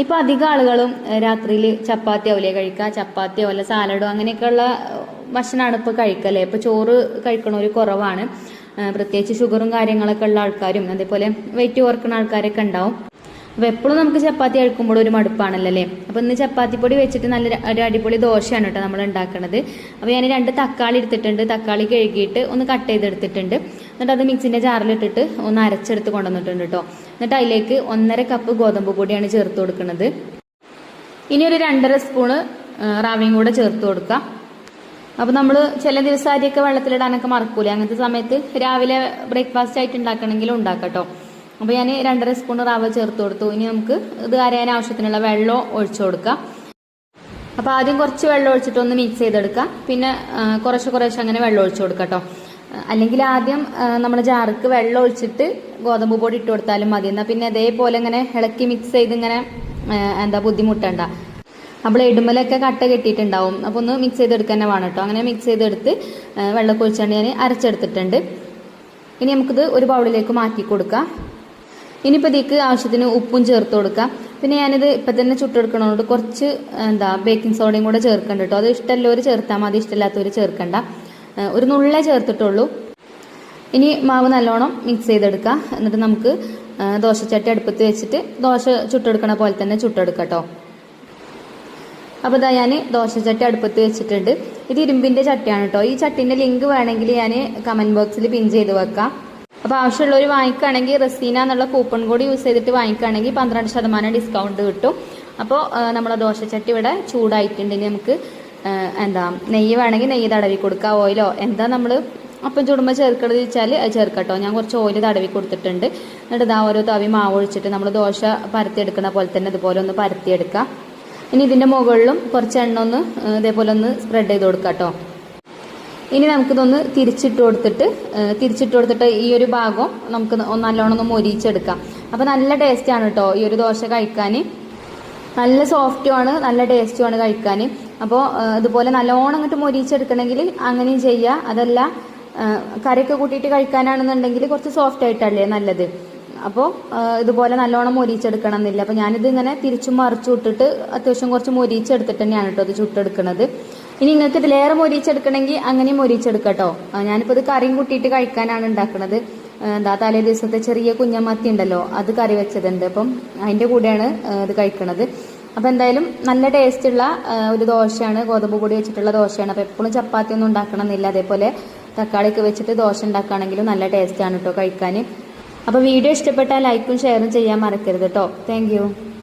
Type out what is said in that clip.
ഇപ്പൊ അധികം ആളുകളും രാത്രിയിൽ ചപ്പാത്തി ഓല കഴിക്കുക ചപ്പാത്തിയോ അല്ല സാലഡോ അങ്ങനെയൊക്കെയുള്ള ഭക്ഷണമാണ് ഇപ്പോൾ കഴിക്കല്ലേ ഇപ്പൊ ചോറ് കഴിക്കണവർ കുറവാണ്. പ്രത്യേകിച്ച് ഷുഗറും കാര്യങ്ങളൊക്കെ ഉള്ള ആൾക്കാരും അതേപോലെ വെയിറ്റ് കുറക്കുന്ന ആൾക്കാരൊക്കെ ഉണ്ടാവും. അപ്പോൾ എപ്പോഴും നമുക്ക് ചപ്പാത്തി കഴിക്കുമ്പോൾ ഒരു മടുപ്പാണല്ലോ അല്ലേ അപ്പോൾ ഇന്ന് ചപ്പാത്തി പൊടി വെച്ചിട്ട് നല്ല ഒരു അടിപൊളി ദോശയാണ് കേട്ടോ നമ്മൾ ഉണ്ടാക്കുന്നത് അപ്പോൾ ഞാൻ രണ്ട് തക്കാളി എടുത്തിട്ടുണ്ട്. തക്കാളി കഴുകിയിട്ട് ഒന്ന് കട്ട് ചെയ്തെടുത്തിട്ടുണ്ട്. എന്നിട്ട് അത് മിക്സിന്റെ ജാറിലിട്ടിട്ട് ഒന്ന് അരച്ചെടുത്ത് കൊണ്ടുവന്നിട്ടുണ്ട് കേട്ടോ. എന്നിട്ട് അതിലേക്ക് ഒന്നര കപ്പ് ഗോതമ്പ് പൊടിയാണ് ചേർത്ത് കൊടുക്കുന്നത് ഇനി ഒരു രണ്ടര സ്പൂണ് റവയും കൂടെ ചേർത്ത് കൊടുക്കാം. അപ്പോൾ നമ്മൾ ചില ദിവസം അരിയൊക്കെ വെള്ളത്തിലിടാനൊക്കെ മറക്കൂലേ? അങ്ങനത്തെ സമയത്ത് രാവിലെ ബ്രേക്ക്ഫാസ്റ്റ് ആയിട്ട് ഉണ്ടാക്കണമെങ്കിലും ഉണ്ടാക്കാം കേട്ടോ. അപ്പോൾ ഞാൻ രണ്ടര സ്പൂൺ റവ ചേർത്ത് കൊടുത്തു. ഇനി നമുക്ക് ഇത് അരയാൻ ആവശ്യത്തിനുള്ള വെള്ളം ഒഴിച്ചു കൊടുക്കാം. അപ്പോൾ ആദ്യം കുറച്ച് വെള്ളം ഒഴിച്ചിട്ട് ഒന്ന് മിക്സ് ചെയ്തെടുക്കാം. പിന്നെ കുറച്ച് കുറേശ്ശെ അങ്ങനെ വെള്ളം ഒഴിച്ചു കൊടുക്കാം കേട്ടോ അല്ലെങ്കിൽ ആദ്യം നമ്മൾ ജാർക്ക് വെള്ളം ഒഴിച്ചിട്ട് ഗോതമ്പ് പൊടി ഇട്ട് കൊടുത്താലും മതി. എന്നാൽ പിന്നെ അതേപോലെ ഇങ്ങനെ ഇളക്കി മിക്സ് ചെയ്ത് ഇങ്ങനെ എന്താ ബുദ്ധിമുട്ടണ്ട. നമ്മൾ ഇടുമ്പലൊക്കെ കട്ട കെട്ടിയിട്ടുണ്ടാവും. അപ്പോൾ ഒന്ന് മിക്സ് ചെയ്തെടുക്കാൻ വേണം കേട്ടോ അങ്ങനെ മിക്സ് ചെയ്തെടുത്ത് വെള്ളം വെള്ളമൊക്കെ ഒഴിച്ചാണ്ട് ഞാൻ അരച്ചെടുത്തിട്ടുണ്ട്. ഇനി നമുക്കിത് ഒരു ബൗളിലേക്ക് മാറ്റി കൊടുക്കാം. ഇനിയിപ്പോൾ ഇതിക്ക് ആവശ്യത്തിന് ഉപ്പും ചേർത്ത് കൊടുക്കാം. പിന്നെ ഞാനിത് ഇപ്പം തന്നെ ചുട്ടെടുക്കണോണ്ട് കുറച്ച് എന്താ ബേക്കിംഗ് സോഡയും കൂടെ ചേർക്കണ്ട കേട്ടോ അത് ഇഷ്ടമുള്ളവർ ചേർത്താൽ മതി ഇഷ്ടമില്ലാത്തവർ ചേർക്കണ്ട. ഒരു നുള്ളേ ചേർത്തിട്ടുള്ളൂ. ഇനി മാവ് നല്ലോണം മിക്സ് ചെയ്തെടുക്കുക എന്നിട്ട് നമുക്ക് ദോശച്ചട്ടി അടുപ്പത്ത് വെച്ചിട്ട് ദോശ ചുട്ടെടുക്കണ പോലെ തന്നെ ചുട്ടെടുക്കാം കേട്ടോ അപ്പോൾ ഇതാ ഞാൻ ദോശച്ചട്ടി അടുപ്പത്ത് വെച്ചിട്ടുണ്ട്. ഇത് ഇരുമ്പിന്റെ ചട്ടിയാണ് കേട്ടോ ഈ ചട്ടിന്റെ ലിങ്ക് വേണമെങ്കിൽ ഞാൻ കമന്റ് ബോക്സിൽ പിൻ ചെയ്ത് വെക്കാം. അപ്പോൾ ആവശ്യമുള്ളവർ വാങ്ങിക്കുകയാണെങ്കിൽ റസീന എന്നുള്ള കൂപ്പൺ കൂടി യൂസ് ചെയ്തിട്ട് വാങ്ങിക്കുകയാണെങ്കിൽ പന്ത്രണ്ട് ശതമാനം ഡിസ്കൗണ്ട് കിട്ടും. അപ്പോൾ നമ്മളെ ദോശച്ചട്ടി ഇവിടെ ചൂടായിട്ടുണ്ട്. ഇനി നമുക്ക് എന്താ നെയ്യ് വേണമെങ്കിൽ നെയ്യ് തടവി കൊടുക്കുക ഓയിലോ എന്താ നമ്മൾ അപ്പം ചുടുമ്പോൾ ചേർക്കണത് വെച്ചാൽ അത് ചേർക്കട്ടോ. ഞാൻ കുറച്ച് ഓയിൽ തടവി കൊടുത്തിട്ടുണ്ട്. എന്നിട്ട് ഇതാ ഓരോ തവി മാവ് ഒഴിച്ചിട്ട് നമ്മൾ ദോശ പരത്തിയെടുക്കുന്ന പോലെ തന്നെ ഇതുപോലെ ഒന്ന് പരത്തിയെടുക്കാം ഇനി ഇതിന്റെ മുകളിലും കുറച്ച് എണ്ണ ഒന്ന് ഇതേപോലെ ഒന്ന് സ്പ്രെഡ് ചെയ്ത് കൊടുക്കാം കേട്ടോ ഇനി നമുക്കിതൊന്ന് തിരിച്ചിട്ട് കൊടുത്തിട്ട് തിരിച്ചിട്ട് കൊടുത്തിട്ട് ഈ ഒരു ഭാഗം നമുക്ക് നല്ലോണം ഒന്ന് മൊരിച്ചെടുക്കാം അപ്പോൾ നല്ല ടേസ്റ്റാണ് കേട്ടോ ഈ ഒരു ദോശ കഴിക്കാൻ നല്ല സോഫ്റ്റുമാണ് നല്ല ടേസ്റ്റുമാണ് കഴിക്കാൻ അപ്പോൾ ഇതുപോലെ നല്ലോണം അങ്ങോട്ട് മൊരിച്ചെടുക്കണമെങ്കിൽ അങ്ങനെയും ചെയ്യുക അതല്ല കറിയൊക്കെ കൂട്ടിയിട്ട് കഴിക്കാനാണെന്നുണ്ടെങ്കിൽ കുറച്ച് സോഫ്റ്റ് ആയിട്ടല്ലേ നല്ലത്. അപ്പോൾ ഇതുപോലെ നല്ലോണം മൊരിച്ചെടുക്കണം എന്നില്ല. അപ്പോൾ ഞാനിത് ഇങ്ങനെ തിരിച്ചും മറിച്ചു വിട്ടിട്ട് അത്യാവശ്യം കുറച്ച് മൊരിച്ചെടുത്തിട്ട് തന്നെയാണ് കേട്ടോ അത് ചുട്ടെടുക്കുന്നത് ഇനി നിങ്ങൾക്ക് ഇതിലേറെ മൊരിച്ചെടുക്കണമെങ്കിൽ അങ്ങനെയും മൊരിച്ചെടുക്കട്ടോ. ഞാനിപ്പോൾ ഇത് കറിയും കൂട്ടിയിട്ട് കഴിക്കാനാണ് ഉണ്ടാക്കുന്നത് എന്താ തലേ ദിവസത്തെ ചെറിയ കുഞ്ഞമത്തി ഉണ്ടല്ലോ അത് കറി വെച്ചതുണ്ട്. അപ്പം അതിന്റെ കൂടെയാണ് ഇത് കഴിക്കണത്. അപ്പം എന്തായാലും നല്ല ടേസ്റ്റുള്ള ഒരു ദോശയാണ് ഗോതമ്പ് പൊടി വെച്ചിട്ടുള്ള ദോശയാണ്. അപ്പോൾ എപ്പോഴും ചപ്പാത്തി ഒന്നും ഉണ്ടാക്കണമെന്നില്ല. അതേപോലെ തക്കാളിയൊക്കെ വെച്ചിട്ട് ദോശ ഉണ്ടാക്കുകയാണെങ്കിലും നല്ല ടേസ്റ്റാണ് കേട്ടോ കഴിക്കാൻ അപ്പോൾ വീഡിയോ ഇഷ്ടപ്പെട്ടാൽ ലൈക്കും ഷെയറും ചെയ്യാൻ മറക്കരുത് കേട്ടോ താങ്ക്